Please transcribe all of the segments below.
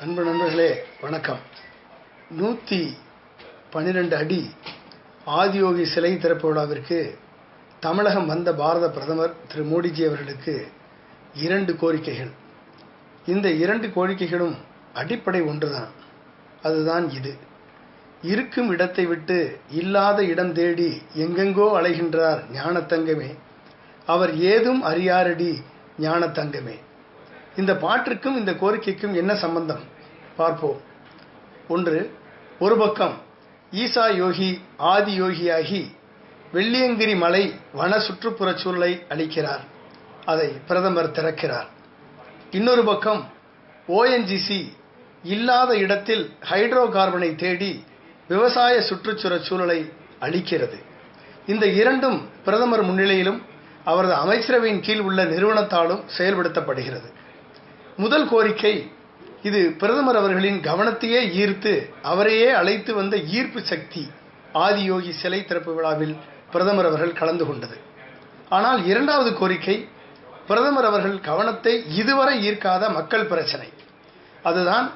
அன்பு நண்பர்களே வணக்கம். நூற்றி பன்னிரெண்டு அடி ஆதியோகி சிலை திறப்பு விழாவிற்கு தமிழகம் வந்த பாரத பிரதமர் திரு மோடிஜி அவர்களுக்கு இரண்டு கோரிக்கைகள். இந்த இரண்டு கோரிக்கைகளும் அடிப்படை ஒன்றுதான். அதுதான் இது. இருக்கும் இடத்தை விட்டு இல்லாத இடம் தேடி எங்கெங்கோ அலைகின்றார் ஞானத்தங்கமே. அவர் ஏதும் அறியாரடி ஞானத்தங்கமே. இந்த பாட்டிற்கும் இந்த கோரிக்கைக்கும் என்ன சம்பந்தம்? பார்ப்போம். ஒன்று ஒரு பக்கம் ஈசா யோகி ஆதி யோகியாகி வெள்ளியங்கிரி மலை வன சுற்றுப்புறச் சூழலை அளிக்கிறார். அதை பிரதமர் திறக்கிறார். இன்னொரு பக்கம் ஓஎன்ஜிசி இல்லாத இடத்தில் ஹைட்ரோ கார்பனை தேடி விவசாய சுற்றுச்சுழற் சூழலை அளிக்கிறது. இந்த இரண்டும் பிரதமர் முன்னிலையிலும் அவரது அமைச்சரவையின் கீழ் உள்ள நிறுவனத்தாலும் செயல்படுத்தப்படுகிறது. முதல் கோரிக்கை இது பிரதமர் அவர்களின் கவனத்தையே ஈர்த்து அவரையே அழைத்து வந்த ஈர்ப்பு சக்தி ஆதியோகி சிலை திறப்பு விழாவில் பிரதமர் அவர்கள் கலந்து கொண்டது. ஆனால் இரண்டாவது கோரிக்கை பிரதமர் அவர்கள் கவனத்தை இதுவரை ஈர்க்காத மக்கள் பிரச்சனை. அதுதான்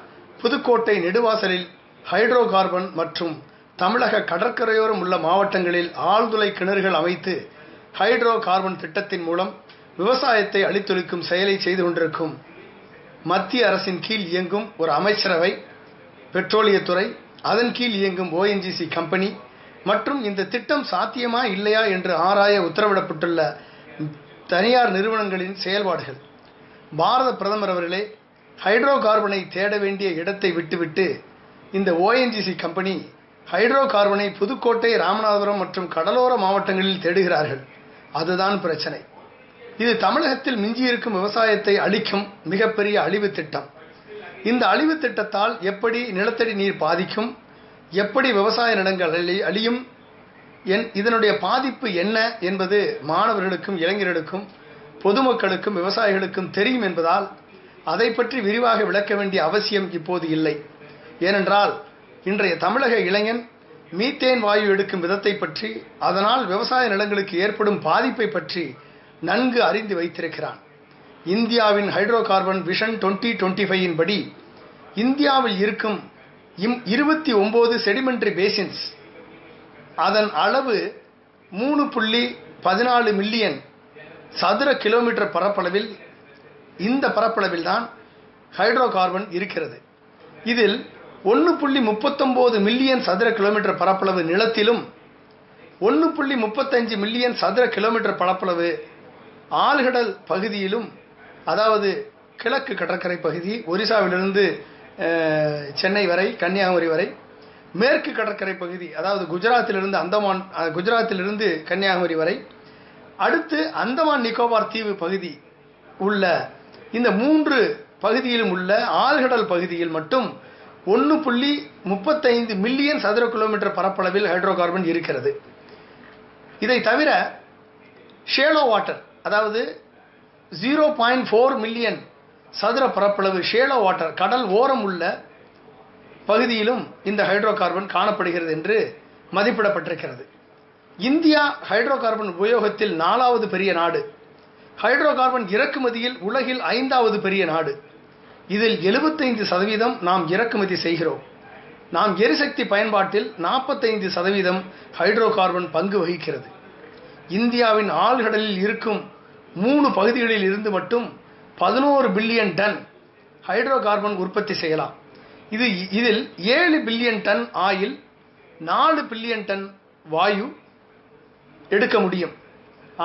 புதுக்கோட்டை நெடுவாசலில் ஹைட்ரோ கார்பன் மற்றும் தமிழக கடற்கரையோரம் உள்ள மாவட்டங்களில் ஆழ்துளை கிணறுகள் அமைத்து ஹைட்ரோ கார்பன் திட்டத்தின் மூலம் விவசாயத்தை அளித்தொழிக்கும் செயலை செய்து கொண்டிருக்கும் மத்திய அரசின் கீழ் இயங்கும் ஒரு அமைச்சரவை பெட்ரோலியத்துறை அதன் கீழ் இயங்கும் ஓஎன்ஜிசி கம்பெனி மற்றும் இந்த திட்டம் சாத்தியமா இல்லையா என்று ஆராய உத்தரவிடப்பட்டுள்ள தனியார் நிறுவனங்களின் செயல்பாடுகள். பாரத பிரதமர் அவர்களே ஹைட்ரோ கார்பனை தேட வேண்டிய இடத்தை விட்டுவிட்டு இந்த ஓஎன்ஜிசி கம்பெனி ஹைட்ரோ கார்பனை புதுக்கோட்டை ராமநாதபுரம் மற்றும் கடலோர மாவட்டங்களில் தேடுகிறார்கள். அதுதான் பிரச்சனை. இது தமிழகத்தில் மிஞ்சியிருக்கும் விவசாயத்தை அழிக்கும் மிகப்பெரிய அழிவு திட்டம். இந்த அழிவு திட்டத்தால் எப்படி நிலத்தடி நீர் பாதிக்கும் எப்படி விவசாய நிலங்கள் அழி அழியும் என் இதனுடைய பாதிப்பு என்ன என்பது மாணவர்களுக்கும் இளைஞர்களுக்கும் பொதுமக்களுக்கும் விவசாயிகளுக்கும் தெரியும் என்பதால் அதை பற்றி விரிவாக விளக்க வேண்டிய அவசியம் இப்போது இல்லை. ஏனென்றால் இன்றைய தமிழக இளைஞன் மீத்தேன் வாயு எடுக்கும் விதத்தை பற்றி அதனால் விவசாய நிலங்களுக்கு ஏற்படும் பாதிப்பை பற்றி நன்கு அறிந்து வைத்திருக்கிறான். இந்தியாவின் hydro carbon vision twenty twenty ஃபைவின் படி இந்தியாவில் இருக்கும் இம் இருபத்தி ஒம்பது செடிமெண்ட்ரி பேசின்ஸ் அதன் அளவு மூணு புள்ளி பதினாலு மில்லியன் சதுர கிலோமீட்டர் பரப்பளவில் இந்த பரப்பளவில் தான் ஹைட்ரோ கார்பன் இருக்கிறது. இதில் ஒன்று புள்ளி முப்பத்தொம்போது மில்லியன் சதுர கிலோமீட்டர் பரப்பளவு நிலத்திலும் ஒன்று புள்ளி முப்பத்தஞ்சு மில்லியன் சதுர கிலோமீட்டர் பரப்பளவு ஆழ்கடல் பகுதியிலும் அதாவது கிழக்கு கடற்கரை பகுதி ஒரிசாவிலிருந்து சென்னை வரை கன்னியாகுமரி வரை மேற்கு கடற்கரை பகுதி அதாவது குஜராத்திலிருந்து அந்தமான் குஜராத்திலிருந்து கன்னியாகுமரி வரை அடுத்து அந்தமான் நிக்கோபார் தீவு பகுதி உள்ள இந்த மூன்று பகுதியிலும் உள்ள ஆழ்கடல் பகுதியில் மட்டும் ஒன்று புள்ளி முப்பத்தைந்து மில்லியன் சதுர கிலோமீட்டர் பரப்பளவில் ஹைட்ரோ கார்பன் இருக்கிறது. இதை தவிர ஷேலோ வாட்டர் அதாவது ஜீரோ பாயிண்ட் ஃபோர் மில்லியன் சதுர பரப்பளவு ஷேலோ வாட்டர் கடல் ஓரம் உள்ள பகுதியிலும் இந்த ஹைட்ரோ கார்பன் காணப்படுகிறது என்று மதிப்பிடப்பட்டிருக்கிறது. இந்தியா ஹைட்ரோ கார்பன் உபயோகத்தில் நாலாவது பெரிய நாடு. ஹைட்ரோ கார்பன் இறக்குமதியில் உலகில் ஐந்தாவது பெரிய நாடு. இதில் எழுபத்தைந்து சதவீதம் நாம் இறக்குமதி செய்கிறோம். நாம் எரிசக்தி பயன்பாட்டில் நாற்பத்தைந்து சதவீதம் ஹைட்ரோ கார்பன் பங்கு வகிக்கிறது. இந்தியாவின் ஆழ்கடலில் இருக்கும் மூணு பகுதிகளில் இருந்து மட்டும் பதினோரு பில்லியன் டன் ஹைட்ரோ கார்பன் உற்பத்தி செய்யலாம். இது இதில் ஏழு பில்லியன் டன் ஆயில் நாலு பில்லியன் டன் வாயு எடுக்க முடியும்.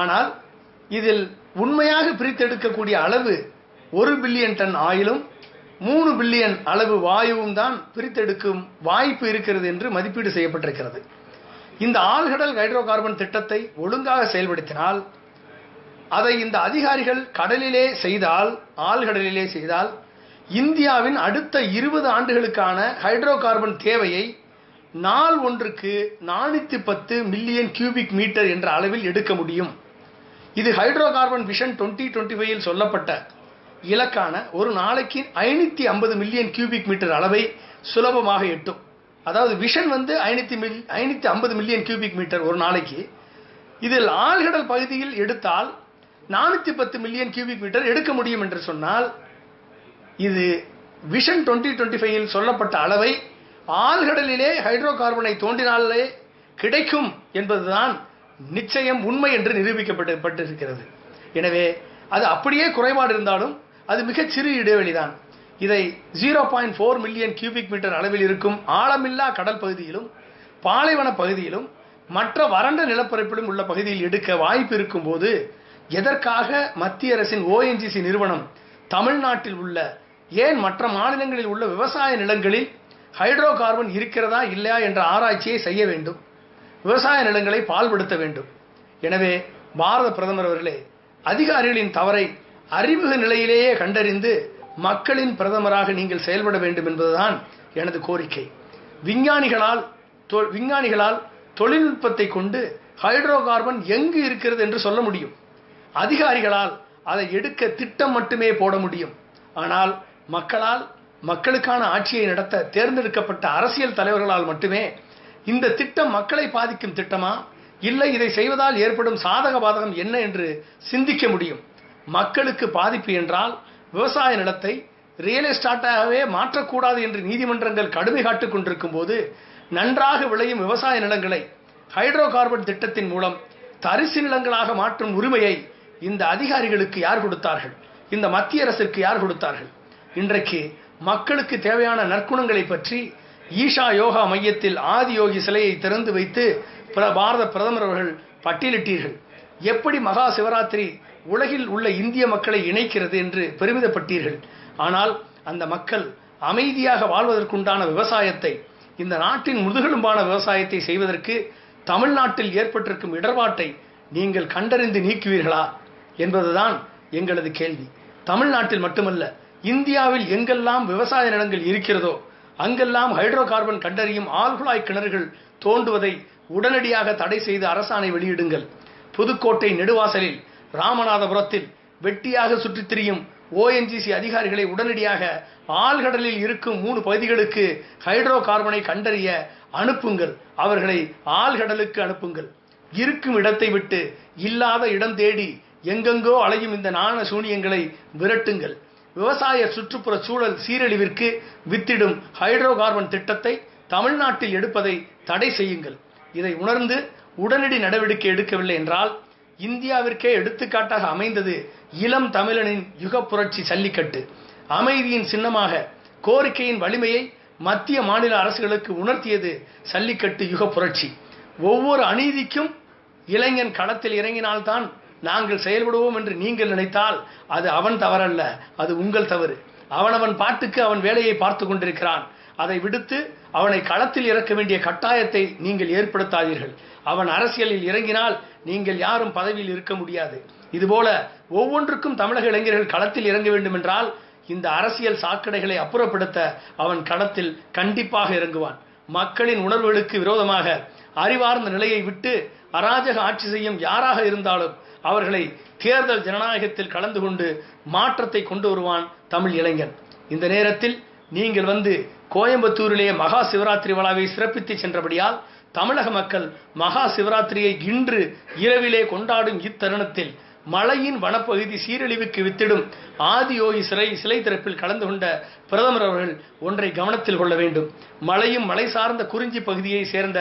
ஆனால் இதில் உண்மையாக பிரித்தெடுக்கக்கூடிய அளவு ஒரு பில்லியன் டன் ஆயிலும் மூணு பில்லியன் அளவு வாயுவும் தான் பிரித்தெடுக்கும் வாய்ப்பு இருக்கிறது என்று மதிப்பீடு செய்யப்பட்டிருக்கிறது. இந்த ஆழ்கடல் ஹைட்ரோ கார்பன் திட்டத்தை ஒழுங்காக செயல்படுத்தினால் அதை இந்த அதிகாரிகள் கடலிலே செய்தால் ஆழ்கடலிலே செய்தால் இந்தியாவின் அடுத்த இருபது ஆண்டுகளுக்கான ஹைட்ரோ கார்பன் தேவையை நாள் ஒன்றுக்கு நானூற்றி பத்து மில்லியன் கியூபிக் மீட்டர் என்ற அளவில் எடுக்க முடியும். இது hydro carbon vision twenty twenty ஃபைவில் சொல்லப்பட்ட இலக்கான ஒரு நாளைக்கு ஐநூற்றி ஐம்பது மில்லியன் கியூபிக் மீட்டர் அளவை சுலபமாக எட்டும். அதாவது விஷன் வந்து ஐநூற்றி மில் ஐநூற்றி ஐம்பது மில்லியன் கியூபிக் மீட்டர் ஒரு நாளைக்கு. இதில் ஆழ்கடல் பகுதியில் எடுத்தால் நானூற்றி பத்து மில்லியன் கியூபிக் மீட்டர் எடுக்க முடியும் என்று சொன்னால் இது விஷன் டுவெண்ட்டி டுவெண்ட்டி ஃபைவில் சொல்லப்பட்ட அளவை ஆழ்கடலிலே ஹைட்ரோ கார்பனை தோண்டினாலே கிடைக்கும் என்பதுதான் நிச்சயம் உண்மை என்று நிரூபிக்கப்பட்டிருக்கிறது. எனவே அது அப்படியே குறைபாடு இருந்தாலும் அது மிகச் சிறு இடைவெளிதான். இதை zero point four million cubic metre அளவில் இருக்கும் ஆழமில்லா கடல் பகுதியிலும் பாலைவன பகுதியிலும் மற்ற வறண்ட நிலப்பரப்பிலும் உள்ள பகுதியில் எடுக்க வாய்ப்பு இருக்கும்போது எதற்காக மத்திய அரசின் ஓஎன்ஜிசி நிறுவனம் தமிழ்நாட்டில் உள்ள ஏன் மற்ற மாநிலங்களில் உள்ள விவசாய நிலங்களில் ஹைட்ரோ கார்பன் இருக்கிறதா இல்லையா என்ற ஆராய்ச்சியை செய்ய வேண்டும். விவசாய நிலங்களை பால்படுத்த வேண்டும். எனவே பாரத பிரதமர் அவர்களே அதிகாரிகளின் தவறை அறிமுக நிலையிலேயே கண்டறிந்து மக்களின் பிரதமராக நீங்கள் செயல்பட வேண்டும் என்பதுதான் எனது கோரிக்கை. விஞ்ஞானிகளால் தொ- விஞ்ஞானிகளால் தொழில்நுட்பத்தை கொண்டு ஹைட்ரோ கார்பன் எங்கு இருக்கிறது என்று சொல்ல முடியும். அதிகாரிகளால் அதை எடுக்க திட்டம் மட்டுமே போட முடியும். ஆனால் மக்களால் மக்களுக்கான ஆட்சியை நடத்த தேர்ந்தெடுக்கப்பட்ட அரசியல் தலைவர்களால் மட்டுமே இந்த திட்டம் மக்களை பாதிக்கும் திட்டமா? இல்லை இதை செய்வதால் ஏற்படும் சாதக பாதகம் என்ன என்று சிந்திக்க முடியும். மக்களுக்கு பாதிப்பு என்றால் விவசாய நிலத்தை ரியல் எஸ்டேட்டாகவே மாற்றக்கூடாது என்று நீதிமன்றங்கள் கடுமை காட்டுக் கொண்டிருக்கும் போது நன்றாக விளையும் விவசாய நிலங்களை ஹைட்ரோ கார்பன் திட்டத்தின் மூலம் தரிசு நிலங்களாக மாற்றும் உரிமையை இந்த அதிகாரிகளுக்கு யார் கொடுத்தார்கள்? இந்த மத்திய அரசிற்கு யார் கொடுத்தார்கள்? இன்றைக்கு மக்களுக்கு தேவையான நற்குணங்களை பற்றி ஈஷா யோகா மையத்தில் ஆதியோகி சிலையை திறந்து வைத்து பிர- பாரத பிரதமர் அவர்கள் பட்டியலிட்டீர்கள். எப்படி மகா சிவராத்திரி உலகில் உள்ள இந்திய மக்களை இணைக்கிறது என்று பெருமிதப்பட்டீர்கள். ஆனால் அந்த மக்கள் அமைதியாக வாழ்வதற்குண்டான விவசாயத்தை இந்த நாட்டின் முதுகெலும்பான விவசாயத்தை செய்வதற்கு தமிழ்நாட்டில் ஏற்பட்டிருக்கும் இடர்பாட்டை நீங்கள் கண்டறிந்து நீக்குவீர்களா என்பதுதான் எங்களது கேள்வி. தமிழ்நாட்டில் மட்டுமல்ல இந்தியாவில் எங்கெல்லாம் விவசாய நிலங்கள் இருக்கிறதோ அங்கெல்லாம் ஹைட்ரோ கார்பன் கண்டறியும் ஆழ்குழாய் கிணறுகள் தோண்டுவதை உடனடியாக தடை செய்து அரசாணை வெளியிடுங்கள். புதுக்கோட்டை நெடுவாசலில் ராமநாதபுரத்தில் வெட்டியாக சுற்றித் திரியும் ஓஎன்ஜிசி அதிகாரிகளை உடனடியாக ஆழ்கடலில் இருக்கும் மூணு பகுதிகளுக்கு ஹைட்ரோ கார்பனை கண்டறிய அனுப்புங்கள். அவர்களை ஆழ்கடலுக்கு அனுப்புங்கள். இருக்கும் இடத்தை விட்டு இல்லாத இடம் தேடி எங்கெங்கோ அலையும் இந்த நாண சூனியங்களை விரட்டுங்கள். விவசாய சுற்றுப்புற சூழல் சீரழிவிற்கு வித்திடும் ஹைட்ரோ கார்பன் திட்டத்தை தமிழ்நாட்டில் எடுப்பதை தடை செய்யுங்கள். இதை உணர்ந்து உடனடி நடவடிக்கை எடுக்கவில்லை என்றால் இந்தியாவிற்கே எடுத்துக்காட்டாக அமைந்தது இளம் தமிழனின் யுக புரட்சி சல்லிக்கட்டு அமைதியின் சின்னமாக கோரிக்கையின் வலிமையை மத்திய மாநில அரசுகளுக்கு உணர்த்தியது சல்லிக்கட்டு யுக புரட்சி. ஒவ்வொரு அநீதிக்கும் இளைஞன் களத்தில் இறங்கினால்தான் நாங்கள் செயல்படுவோம் என்று நீங்கள் நினைத்தால் அது அவன் தவறல்ல அது உங்கள் தவறு. அவனவன் பாட்டுக்கு அவன் வேலையை பார்த்து கொண்டிருக்கிறான். அதை விடுத்து அவனை களத்தில் இறக்க வேண்டிய கட்டாயத்தை நீங்கள் ஏற்படுத்தாதீர்கள். அவன் அரசியலில் இறங்கினால் நீங்கள் யாரும் பதவியில் இருக்க முடியாது. இதுபோல ஒவ்வொன்றுக்கும் தமிழக இளைஞர்கள் களத்தில் இறங்க வேண்டும் என்றால் இந்த அரசியல் சாக்கடைகளை அப்புறப்படுத்த அவன் களத்தில் கண்டிப்பாக இறங்குவான். மக்களின் உணர்வுகளுக்கு விரோதமாக அறிவார்ந்த நிலையை விட்டு அராஜக ஆட்சி செய்யும் யாராக இருந்தாலும் அவர்களை தேர்தல் ஜனநாயகத்தில் கலந்து கொண்டு மாற்றத்தை கொண்டு வருவான் தமிழ் இளைஞன். இந்த நேரத்தில் நீங்கள் வந்து கோயம்புத்தூரிலே மகா சிவராத்திரி விழாவை சிறப்பித்து சென்றபடியால் தமிழக மக்கள் மகா சிவராத்திரியை இன்று இரவிலே கொண்டாடும் இத்தருணத்தில் மலையின் வனப்பகுதி சீரழிவுக்கு வித்திடும் ஆதியோகி சிலை சிலை திறப்பில் கலந்து கொண்ட பிரதமர் அவர்கள் ஒன்றை கவனத்தில் கொள்ள வேண்டும். மலையும் மலை சார்ந்த குறிஞ்சி பகுதியை சேர்ந்த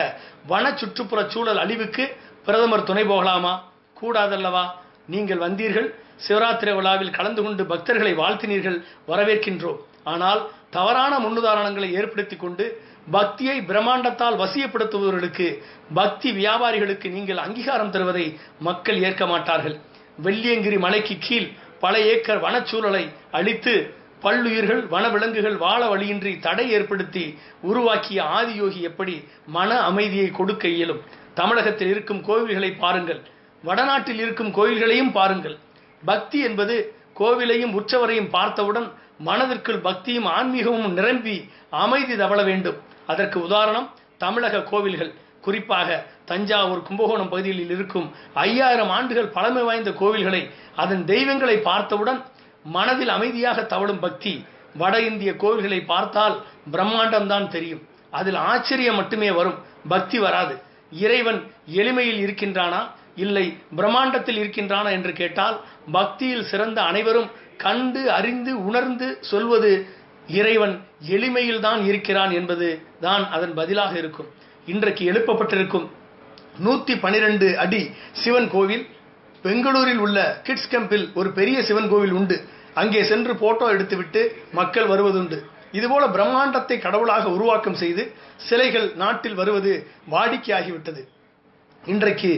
வன சுற்றுப்புற சூழல் அழிவுக்கு பிரதமர் துணை போகலாமா? கூடாதல்லவா? நீங்கள் வந்தீர்கள் சிவராத்திரி விழாவில் கலந்து கொண்டு பக்தர்களை வாழ்த்தினீர்கள் வரவேற்கின்றோம். ஆனால் தவறான முன்னுதாரணங்களை ஏற்படுத்தி கொண்டு பக்தியை பிரம்மாண்டத்தால் வசியப்படுத்துபவர்களுக்கு பக்தி வியாபாரிகளுக்கு நீங்கள் அங்கீகாரம் தருவதை மக்கள் ஏற்க மாட்டார்கள். வெள்ளியங்கிரி மலைக்கு கீழ் பல ஏக்கர் வனச்சூழலை அழித்து பல்லுயிர்கள் வனவிலங்குகள் வாழ வழியின்றி தடை ஏற்படுத்தி உருவாக்கிய ஆதியோகி எப்படி மன அமைதியை கொடுக்க இயலும்? தமிழகத்தில் இருக்கும் கோவில்களை பாருங்கள். வடநாட்டில் இருக்கும் கோவில்களையும் பாருங்கள். பக்தி என்பது கோவிலையும் உற்சவரையும் பார்த்தவுடன் மனதிற்குள் பக்தியும் ஆன்மீகமும் நிரம்பி அமைதி தவழ வேண்டும். அதற்கு உதாரணம் தமிழக கோவில்கள். குறிப்பாக தஞ்சாவூர் கும்பகோணம் பகுதிகளில் இருக்கும் ஐயாயிரம் ஆண்டுகள் பழமை வாய்ந்த கோவில்களை அதன் தெய்வங்களை பார்த்தவுடன் மனதில் அமைதியாக தவழும் பக்தி வட இந்திய கோவில்களை பார்த்தால் பிரம்மாண்டம்தான் தெரியும். அதில் ஆச்சரியம் மட்டுமே வரும் பக்தி வராது. இறைவன் எளிமையில் இருக்கின்றானா? இல்லை பிரம்மாண்டத்தில் இருக்கின்றானா என்று கேட்டால் பக்தியில் சிறந்த அனைவரும் கண்டு அறிந்து உணர்ந்து சொல்வது இறைவன் எளிமையில் தான் இருக்கிறான் என்பது தான் அதன் பதிலாக இருக்கும். இன்றைக்கு எழுப்பப்பட்டிருக்கும் நூத்தி பனிரெண்டு அடி சிவன் கோவில் பெங்களூரில் உள்ள கிட்ஸ் கேம்பில் ஒரு பெரிய சிவன் கோவில் உண்டு. அங்கே சென்று போட்டோ எடுத்துவிட்டு மக்கள் வருவதுண்டு. இதுபோல பிரம்மாண்டத்தை கடவுளாக உருவாக்கம் செய்து சிலைகள் நாட்டில் வருவது வாடிக்கையாகிவிட்டது. இன்றைக்கு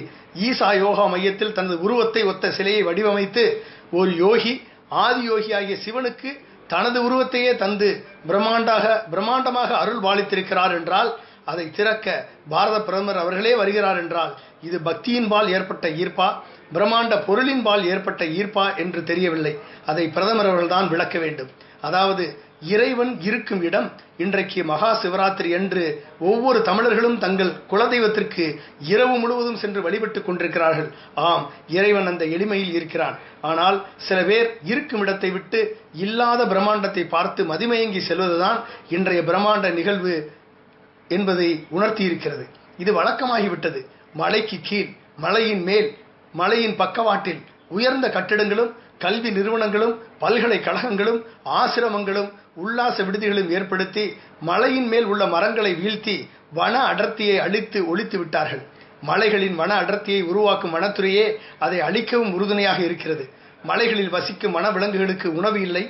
ஈசா யோகா மையத்தில் தனது உருவத்தை ஒத்த சிலையை வடிவமைத்து ஒரு யோகி ஆதி யோகி ஆகிய சிவனுக்கு தனது உருவத்தையே தந்து பிரம்மாண்டாக பிரம்மாண்டமாக அருள் பாலித்திருக்கிறார் என்றால் அதை திறக்க பாரத பிரதமர் அவர்களே வருகிறார் என்றால் இது பக்தியின்பால் ஏற்பட்ட ஈர்ப்பா? பிரம்மாண்ட பொருளின்பால் ஏற்பட்ட ஈர்ப்பா என்று தெரியவில்லை. அதை பிரதமர் அவர்கள்தான் விளக்க வேண்டும். அதாவது இறைவன் இருக்கும் இடம் இன்றைக்கு மகா சிவராத்திரி என்று ஒவ்வொரு தமிழர்களும் தங்கள் குலதெய்வத்திற்கு இரவு முழுவதும் சென்று வழிபட்டு கொண்டிருக்கிறார்கள். ஆம் இறைவன் அந்த எளிமையில் இருக்கிறான். ஆனால் சில பேர் இருக்கும் இடத்தை விட்டு இல்லாத பிரம்மாண்டத்தை பார்த்து மதிமயங்கி செல்வதுதான் இன்றைய பிரம்மாண்ட நிகழ்வு என்பதை உணர்த்தி இருக்கிறது இது வழக்கமாகிவிட்டது. மலைக்கு கீழ் மலையின் மேல் மலையின் பக்கவாட்டில் உயர்ந்த கட்டிடங்களும் கல்வி நிறுவனங்களும் பல்கலைக்கழகங்களும் ஆசிரமங்களும் உல்லாச விடுதிகளும் ஏற்படுத்தி மலையின் மேல் உள்ள மரங்களை வீழ்த்தி வன அடர்த்தியை அழித்து ஒழித்து விட்டார்கள். மலைகளின் வன அடர்த்தியை உருவாக்கும் வனத்துறையே அதை அழிக்கவும் உறுதுணையாக இருக்கிறது. மலைகளில் வசிக்கும் வனவிலங்குகளுக்கு உணவு இல்லை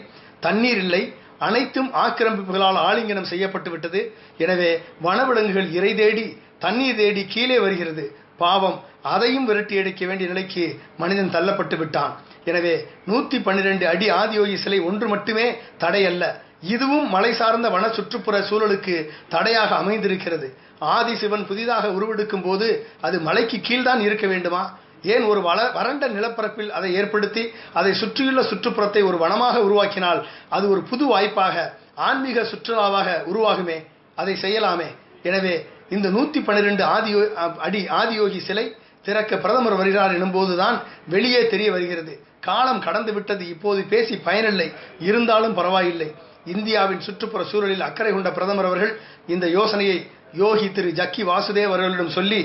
தண்ணீர் இல்லை அனைத்தும் ஆக்கிரமிப்புகளால் ஆலிங்கனம் செய்யப்பட்டு விட்டது. எனவே வனவிலங்குகள் இறை தேடி தண்ணீர் தேடி கீழே வருகிறது. பாவம் அதையும் விரட்டி அடிக்க வேண்டிய நிலைக்கு மனிதன் தள்ளப்பட்டு விட்டான். எனவே நூற்றி பன்னிரெண்டு அடி ஆதியோகி சிலை ஒன்று மட்டுமே தடையல்ல. இதுவும் மலை சார்ந்த வன சுற்றுப்புற சூழலுக்கு தடையாக அமைந்திருக்கிறது. ஆதி சிவன் புதிதாக உருவெடுக்கும் போது அது மலைக்கு கீழ்தான் இருக்க வேண்டுமா? ஏன் ஒரு வள வறண்ட நிலப்பரப்பில் அதை ஏற்படுத்தி அதை சுற்றியுள்ள சுற்றுப்புறத்தை ஒரு வனமாக உருவாக்கினால் அது ஒரு புது வாய்ப்பாக ஆன்மீக சுற்றுலாவாக உருவாகுமே? அதை செய்யலாமே. எனவே இந்த நூற்றி பன்னிரெண்டு ஆதி அடி ஆதியோகி சிலை திறக்க பிரதமர் வருகிறார் எனும்போதுதான் வெளியே தெரிய வருகிறது. காலம் கடந்து விட்டது இப்போது பேசி பயனில்லை. இருந்தாலும் பரவாயில்லை. இந்தியாவின் சுற்றுப்புற சூழலில் அக்கறை கொண்ட பிரதமர் அவர்கள் இந்த யோசனையை யோகி திரு ஜக்கி வாசுதேவ் அவர்களிடம் சொல்லி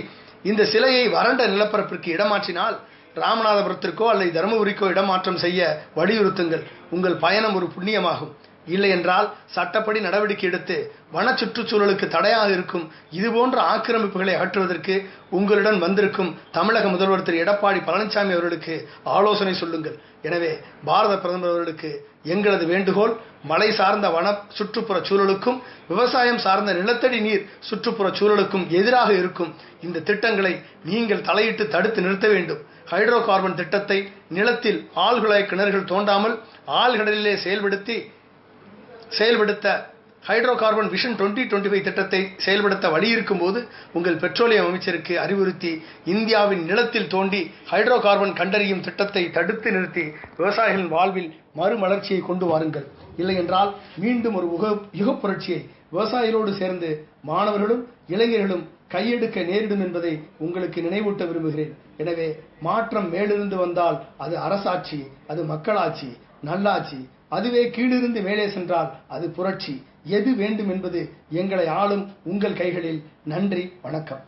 இந்த சிலையை வறண்ட நிலப்பரப்பிற்கு இடமாற்றினால் ராமநாதபுரத்திற்கோ அல்லது தருமபுரிக்கோ இடமாற்றம் செய்ய வலியுறுத்துங்கள். உங்கள் பயணம் ஒரு புண்ணியமாகும். இல்லையென்றால் சட்டப்படி நடவடிக்கை எடுத்து வன சுற்றுச்சூழலுக்கு தடையாக இருக்கும் இதுபோன்ற ஆக்கிரமிப்புகளை அகற்றுவதற்கு உங்களிடம் வந்திருக்கும் தமிழக முதல்வர் திரு. எடப்பாடி பழனிசாமி அவர்களுக்கு ஆலோசனை சொல்லுங்கள். எனவே பாரத பிரதமர் அவர்களுக்கு எங்களது வேண்டுகோள் மலை சார்ந்த வன சுற்றுப்புற சூழலுக்கும் விவசாயம் சார்ந்த நிலத்தடி நீர் சுற்றுப்புற சூழலுக்கும் எதிராக இருக்கும் இந்த திட்டங்களை நீங்கள் தலையிட்டு தடுத்து நிறுத்த வேண்டும். ஹைட்ரோ கார்பன் திட்டத்தை நிலத்தில் ஆழ்குழாய் கிணறுகள் தோண்டாமல் ஆழ்கடலிலே செயல்படுத்தி செயல்படுத்த hydro carbon vision twenty twenty five திட்டத்தை செயல்படுத்த வழியிருக்கும் போது உங்கள் பெட்ரோலியம் அமைச்சருக்கு அறிவுறுத்தி இந்தியாவின் நிலத்தில் தோண்டி ஹைட்ரோ கார்பன் கண்டறியும் திட்டத்தை தடுத்து நிறுத்தி விவசாயிகளின் வாழ்வில் மறுமலர்ச்சியை கொண்டு வாருங்கள். இல்லை என்றால் மீண்டும் ஒரு உக யுகப் புரட்சியை விவசாயிகளோடு சேர்ந்து மாணவர்களும் இளைஞர்களும் கையெடுக்க நேரிடும் என்பதை உங்களுக்கு நினைவூட்ட விரும்புகிறேன். எனவே மாற்றம் மேலிருந்து வந்தால் அது அரசாட்சி அது மக்களாட்சி நல்லாட்சி அதுவே கீழிருந்து மேலே சென்றால் அது புரட்சி. எது வேண்டும் என்பது எங்களை ஆளும் உங்கள் கைகளில். நன்றி வணக்கம்.